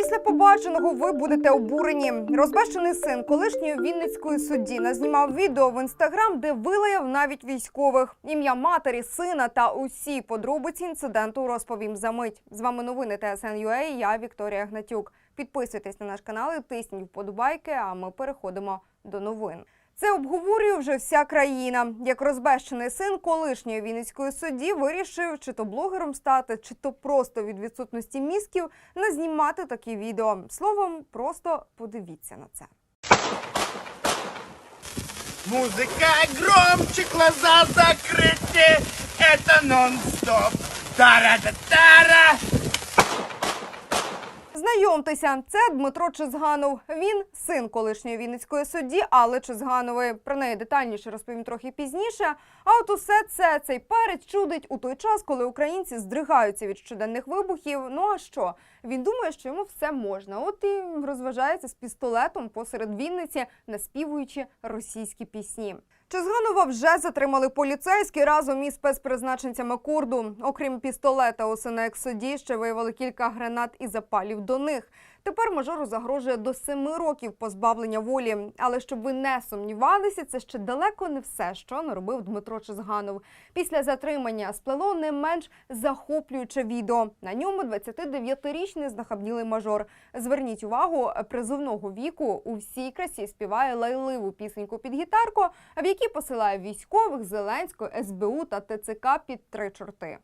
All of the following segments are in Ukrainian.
Після побаченого ви будете обурені. Розбещений син колишньої Вінницької судді назнімав відео в інстаграм, де вилаяв навіть військових. Ім'я матері, сина та усі подробиці інциденту розповім за мить. З вами новини ТСН.UA, Я Вікторія Гнатюк. Підписуйтесь на наш канал і тисніть вподобайки. А ми переходимо до новин. Це обговорює вже вся країна. Як розбещений син колишньої вінницької судді вирішив, чи то блогером стати, чи то просто від відсутності мізків не знімати такі відео. Словом, просто подивіться на це. Музыка громче, глаза закрыты, это нон-стоп. Тара-та-тара. Знайомтеся, це Дмитро Чизганов. Він син колишньої вінницької судді Алли Чизганової. Про неї детальніше розповім трохи пізніше. А от усе це цей перець чудить у той час, коли українці здригаються від щоденних вибухів. Ну а що? Він думає, що йому все можна. От і розважається з пістолетом посеред Вінниці, наспівуючи російські пісні. Чизганова вже затримали поліцейські разом із спецпризначенцями Курду. Окрім пістолета, у екс суді ще виявили кілька гранат і запалів до них. Тепер мажору загрожує до семи років позбавлення волі. Але щоб ви не сумнівалися, це ще далеко не все, що наробив Дмитро Чизганов. Після затримання сплело не менш захоплююче відео. На ньому 29-річний знахабнілий мажор. Зверніть увагу, призовного віку у всій красі співає лайливу пісеньку під гітарку, в якій посилає військових, Зеленського, СБУ та ТЦК під три чорти.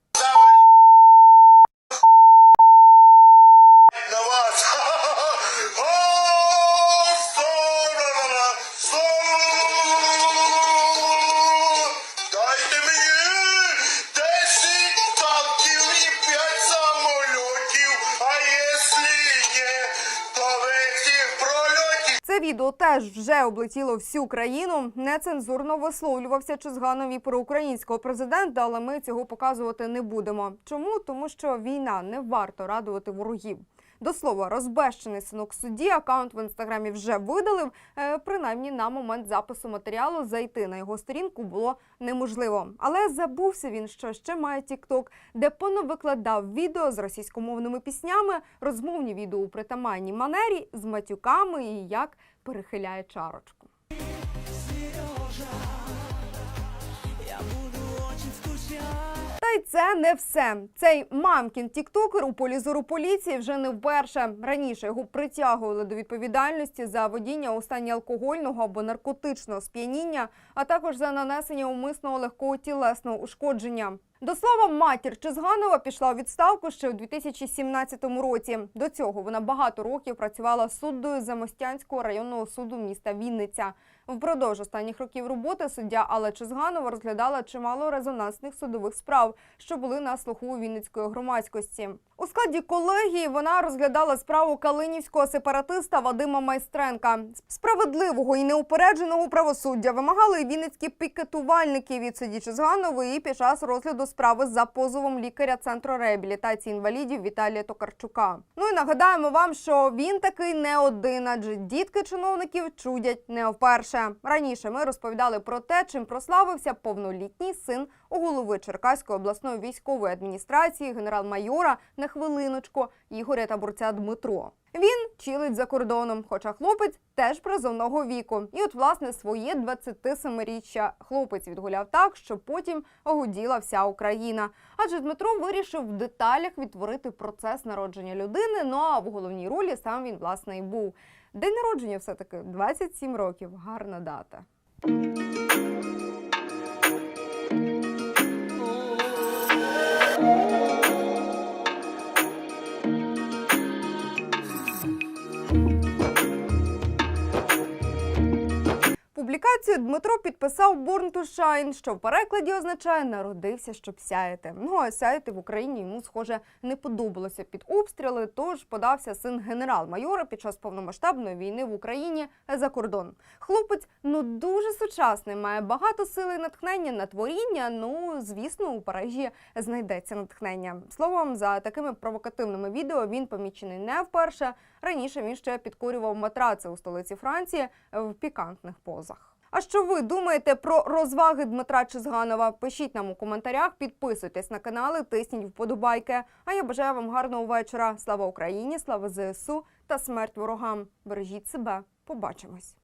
Це відео теж вже облетіло всю країну. Нецензурно висловлювався Чизганові про українського президента, але ми цього показувати не будемо. Чому? Тому що війна не варто радувати ворогів. До слова, розбещений синок судді акаунт в інстаграмі вже видалив. Е, принаймні на момент запису матеріалу зайти на його сторінку було неможливо. Але забувся він, що ще має TikTok, де понавикладав відео з російськомовними піснями, розмовні відео у притаманній манері з матюками і як перехиляє чарочку. Та й це не все. Цей мамкін тіктокер у полі зору поліції вже не вперше. Раніше його притягували до відповідальності за водіння у стані алкогольного або наркотичного сп'яніння, а також за нанесення умисного легкого тілесного ушкодження. До слова, матір Чизганова пішла у відставку ще у 2017 році. До цього вона багато років працювала суддою Замостянського районного суду міста Вінниця. Впродовж останніх років роботи суддя Алла Чизганова розглядала чимало резонансних судових справ, що були на слуху у Вінницької громадськості. У складі колегії вона розглядала справу калинівського сепаратиста Вадима Майстренка. Справедливого і неупередженого правосуддя вимагали вінницькі пікетувальники від судді Чизганової під час розгляду справи за позовом лікаря центру реабілітації інвалідів Віталія Токарчука. Ну і нагадаємо вам, що він такий не один, адже дітки чиновників чудять не вперше. Раніше ми розповідали про те, чим прославився повнолітній син у голови Черкаської обласної військової адміністрації генерал-майора на хвилиночку Ігоря Табурця Дмитро. Він чилить за кордоном, хоча хлопець теж призовного віку. І от, власне, своє 27-річчя хлопець відгуляв так, що потім огуділа вся Україна. Адже Дмитро вирішив в деталях відтворити процес народження людини. Ну а в головній ролі сам він власне і був. День народження все таки 27 років. Гарна дата. Публікацію Дмитро підписав Born to Shine, що в перекладі означає народився, щоб сяяти. Ну а сяяти в Україні йому, схоже, не подобалося під обстріли. Тож подався син генерал-майора під час повномасштабної війни в Україні за кордон. Хлопець ну дуже сучасний, має багато сили і натхнення на творіння. Ну звісно, у Парижі знайдеться натхнення. Словом, за такими провокативними відео він помічений не вперше. Раніше він ще підкорював матраци у столиці Франції в пікантних позах. А що ви думаєте про розваги Дмитра Чизганова? Пишіть нам у коментарях, підписуйтесь на канали, тисніть вподобайки. А я бажаю вам гарного вечора. Слава Україні, слава ЗСУ та смерть ворогам. Бережіть себе, побачимось.